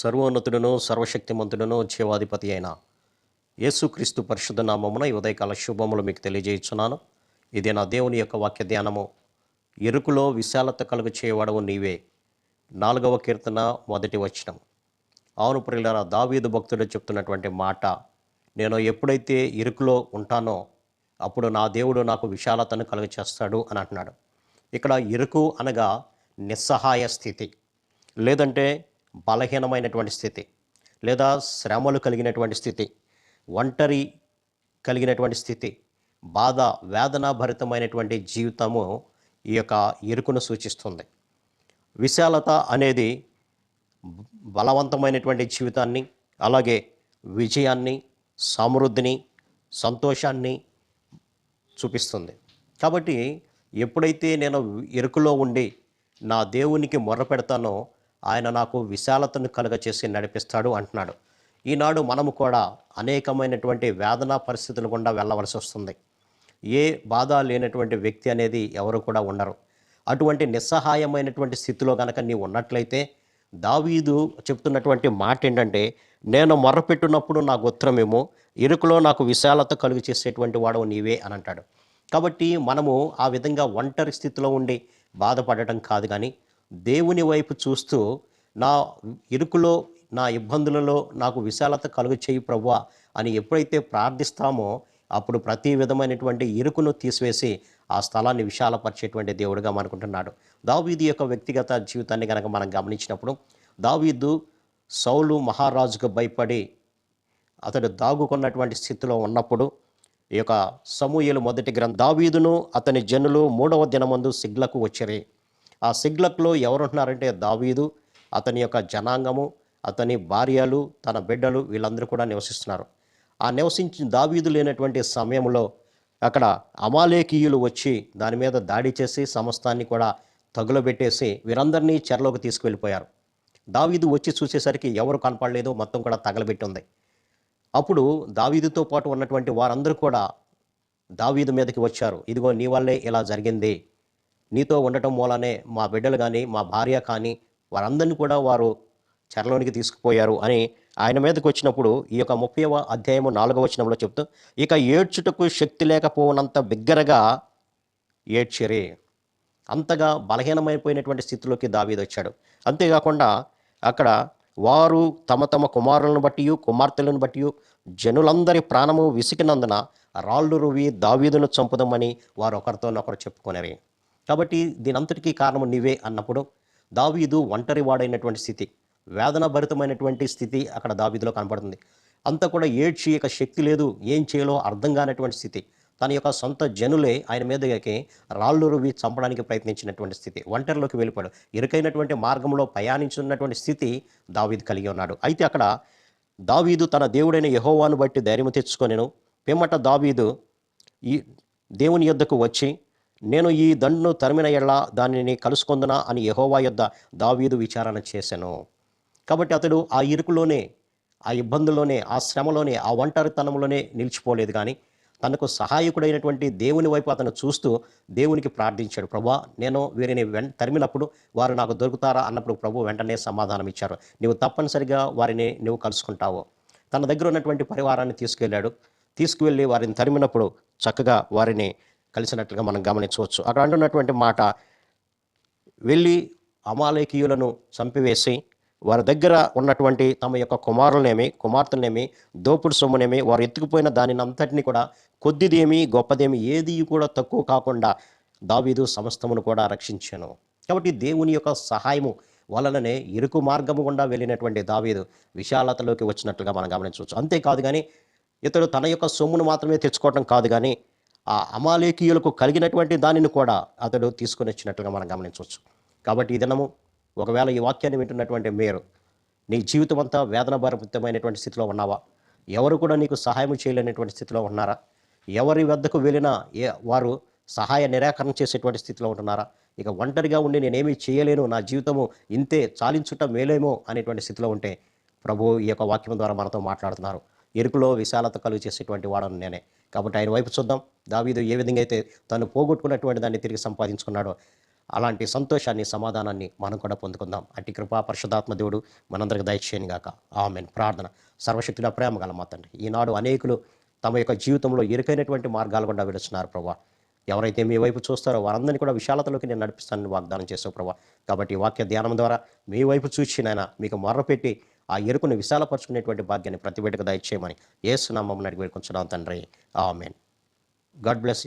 సర్వోన్నతుడును సర్వశక్తిమంతుడను జీవాధిపతి అయిన యేసుక్రీస్తు పరిశుద్ధ నామమున ఈ ఉదయకాల శుభములు మీకు తెలియజేయుచున్నాను. ఇది నా దేవుని యొక్క వాక్య ధ్యానము. ఎరుకులో విశాలత కలుగు చేయవాడవు నీవే. నాలుగవ కీర్తన మొదటి వచనం. అవును ప్రియులారా దావీదు భక్తుడు చెప్తున్నటువంటి మాట నేను ఎప్పుడైతే ఇరుకులో ఉంటానో అప్పుడు నా దేవుడు నాకు విశాలతను కలుగ చేస్తాడు అని అంటున్నాడు. ఇక్కడ ఇరుకు అనగా నిస్సహాయ స్థితి. లేదంటే బలహీనమైనటువంటి స్థితి లేదా శ్రమలు కలిగినటువంటి స్థితి ఒంటరి కలిగినటువంటి స్థితి బాధ వేదనాభరితమైనటువంటి జీవితము ఈ యొక్క ఇరుకును సూచిస్తుంది. విశాలత అనేది బలవంతమైనటువంటి జీవితాన్ని అలాగే విజయాన్ని సమృద్ధిని సంతోషాన్ని చూపిస్తుంది. కాబట్టి ఎప్పుడైతే నేను ఎరుకులో ఉండి నా దేవునికి మొర్ర పెడతానో ఆయన నాకు విశాలతను కలుగచేసి నడిపిస్తాడు అంటున్నాడు. ఈనాడు మనము కూడా అనేకమైనటువంటి వేదన పరిస్థితులు గుండా వెళ్ళవలసి వస్తుంది. ఏ బాధ లేనటువంటి వ్యక్తి అనేది ఎవరు కూడా ఉండరు. అటువంటి నిస్సహాయమైనటువంటి స్థితిలో కనుక నీవు ఉన్నట్లయితే దావీదు చెప్తున్నటువంటి మాట ఏంటంటే నేను మొర్రపెట్టినప్పుడు నాకు ఉత్తరమేమో ఇరుకులో నాకు విశాలత కలుగు చేసేటువంటి వాడు నీవే అని అంటాడు. కాబట్టి మనము ఆ విధంగా ఒంటరి స్థితిలో ఉండి బాధపడటం కాదు కానీ దేవుని వైపు చూస్తూ నా ఇరుకులో నా ఇబ్బందులలో నాకు విశాలత కలుగు చేయి ప్రవ్వా అని ఎప్పుడైతే ప్రార్థిస్తామో అప్పుడు ప్రతి విధమైనటువంటి ఇరుకును తీసివేసి ఆ స్థలాన్ని విశాలపరిచేటువంటి దేవుడిగా మనకుంటున్నాడు. దావీదు యొక్క వ్యక్తిగత జీవితాన్ని కనుక మనం గమనించినప్పుడు దావీదు సౌలు మహారాజుకు భయపడి అతడు దాగుకున్నటువంటి స్థితిలో ఉన్నప్పుడు ఈ యొక్క సమూహలు మొదటి గ్రంథ దావీదును అతని జనులు మూడవ దినమందు సిగ్లకు వచ్చిరి. ఆ సిగ్లక్లో ఎవరుంటున్నారంటే దావీదు అతని యొక్క జనాంగము అతని భార్యలు తన బిడ్డలు వీళ్ళందరూ కూడా నివసిస్తున్నారు. ఆ నివసించిన దావీదు లేనటువంటి సమయంలో అక్కడ అమాలేకీయులు వచ్చి దాని మీద దాడి చేసి సమస్తాన్ని కూడా తగులబెట్టేసి వీరందరినీ చెరలోకి తీసుకువెళ్ళిపోయారు. దావీదు వచ్చి చూసేసరికి ఎవరు కనపడలేదు మొత్తం కూడా తగలబెట్టి ఉంది. అప్పుడు దావీదుతో పాటు ఉన్నటువంటి వారందరూ కూడా దావీదు మీదకి వచ్చారు. ఇదిగో నీ వల్లే ఇలా జరిగింది. నీతో ఉండటం మూలనే మా బిడ్డలు కానీ మా భార్య కానీ వారందరినీ కూడా వారు చెరలోనికి తీసుకుపోయారు అని ఆయన మీదకి వచ్చినప్పుడు ఈ యొక్క ముప్పైవ అధ్యాయము నాలుగవ వచనంలో చెప్తూ ఇక ఏడ్చుటకు శక్తి లేకపోవనంత బిగ్గరగా ఏడ్చిరి. అంతగా బలహీనమైపోయినటువంటి స్థితిలోకి దావీది వచ్చాడు. అంతేకాకుండా అక్కడ వారు తమ తమ కుమారులను బట్టి కుమార్తెలను బట్టి జనులందరి ప్రాణము విసికినందున రాళ్ళు రువి దావీదును చంపుదామని వారు ఒకరితోనొకరు చెప్పుకునేవి కాబట్టి దీనంతటికీ కారణం నీవే అన్నప్పుడు దావీదు ఒంటరి వాడైనటువంటి స్థితి వేదన భరితమైనటువంటి స్థితి అక్కడ దావీదులో కనపడుతుంది అంతా కూడా ఏడ్చి ఇక శక్తి లేదు ఏం చేయాలో అర్థం కానటువంటి స్థితి. తన యొక్క సొంత జనులే ఆయన మీదకి రాళ్ళు రువి చంపడానికి ప్రయత్నించినటువంటి స్థితి. ఒంటరిలోకి వెళ్ళిపోయాడు. ఇరుకైనటువంటి మార్గంలో ప్రయాణించున్నటువంటి స్థితి దావీదు కలిగి ఉన్నాడు. అయితే అక్కడ దావీదు తన దేవుడైన యహోవాను బట్టి ధైర్యం తెచ్చుకొనెను. పిమ్మట దావీదు ఈ దేవుని యొద్దకు వచ్చి నేను ఈ దండును తరిమిన ఎళ్ళ దానిని కలుసుకొందునా అని యహోవా యొద్ద దావీదు విచారణ చేశాను కాబట్టి అతడు ఆ ఇరుకులోనే ఆ ఇబ్బందుల్లోనే ఆ శ్రమలోనే ఆ ఒంటరితనంలోనే నిలిచిపోలేదు కానీ తనకు సహాయకుడైనటువంటి దేవుని వైపు అతను చూస్తూ దేవునికి ప్రార్థించాడు. ప్రభా నేను వీరిని వెం తరిమినప్పుడు వారు నాకు దొరుకుతారా అన్నప్పుడు ప్రభు వెంటనే సమాధానం ఇచ్చారు. నువ్వు తప్పనిసరిగా వారిని నువ్వు కలుసుకుంటావు. తన దగ్గర ఉన్నటువంటి పరివారాన్ని తీసుకెళ్ళాడు. తీసుకువెళ్ళి వారిని తరిమినప్పుడు చక్కగా వారిని కలిసినట్లుగా మనం గమనించవచ్చు. అక్కడ అంటున్నటువంటి మాట వెళ్ళి అమాలేకీయులను చంపివేసి వారి దగ్గర ఉన్నటువంటి తమ యొక్క కుమారులనేమి కుమార్తెలనేమి దోపుడు సొమ్మునేమి వారు ఎత్తుకుపోయిన దానిని అంతటిని కూడా కొద్దిదేమి గొప్పదేమి ఏది కూడా తక్కువ కాకుండా దావీదు సమస్తమును కూడా రక్షించాను. కాబట్టి దేవుని యొక్క సహాయము వలననే ఇరుకు మార్గము గుండా వెళ్ళినటువంటి దావీదు విశాలతలోకి వచ్చినట్లుగా మనం గమనించవచ్చు. అంతేకాదు కానీ ఇతడు తన యొక్క సొమ్మును మాత్రమే తెచ్చుకోవటం కాదు కానీ ఆ అమాలేకీయులకు కలిగినటువంటి దానిని కూడా అతడు తీసుకొని వచ్చినట్లుగా మనం గమనించవచ్చు. కాబట్టి ఈ దినము ఒకవేళ ఈ వాక్యాన్ని వింటున్నటువంటి మీరు నీ జీవితం అంతా వేదన భారభరితమైనటువంటి స్థితిలో ఉన్నావా? ఎవరు కూడా నీకు సహాయం చేయలేనటువంటి స్థితిలో ఉన్నారా? ఎవరి వద్దకు వెళ్ళినా ఏ వారు సహాయ నిరాకరణ చేసేటువంటి స్థితిలో ఉంటున్నారా? ఇక ఒంటరిగా ఉండి నేనేమీ చేయలేను నా జీవితము ఇంతే చాలించుట మేలేమో అనేటువంటి స్థితిలో ఉంటే ప్రభు ఈ యొక్క వాక్యం ద్వారా మనతో మాట్లాడుతున్నారు. ఎరుకులో విశాలత కలుగు చేసేటువంటి వాడను నేనే. కాబట్టి ఆయన వైపు చూద్దాం. దావీదు ఏ విధంగా అయితే తను పోగొట్టుకున్నటువంటి దాన్ని తిరిగి సంపాదించుకున్నాడో అలాంటి సంతోషాన్ని సమాధానాన్ని మనం కూడా పొందుకుందాం. అట్టి కృపా పరిశుధాత్మ దేవుడు మనందరికి దయచేయను గాక. ఆమెన్. ప్రార్థన. సర్వశక్తుల ప్రేమ గల మా ఈనాడు అనేకులు తమ యొక్క జీవితంలో ఇరుకైనటువంటి మార్గాలు గుండా వెళుతున్నారు ప్రభా. ఎవరైతే మీ వైపు చూస్తారో వారందరినీ కూడా విశాలతలోకి నేను నడిపిస్తానని వాగ్దానం చేసావు ప్రభా. కాబట్టి వాక్య ధ్యానం ద్వారా మీ వైపు చూసి నాయన మీకు మొర్రపెట్టి ఆ ఎరుకును విశాలపరుచుకునేటువంటి భాగ్యాన్ని ప్రతిబిడ్డకు దయచేయమని ఏసునామం అడిగి వేడుకుంటున్నాం తండ్రి. ఆమెన్. God bless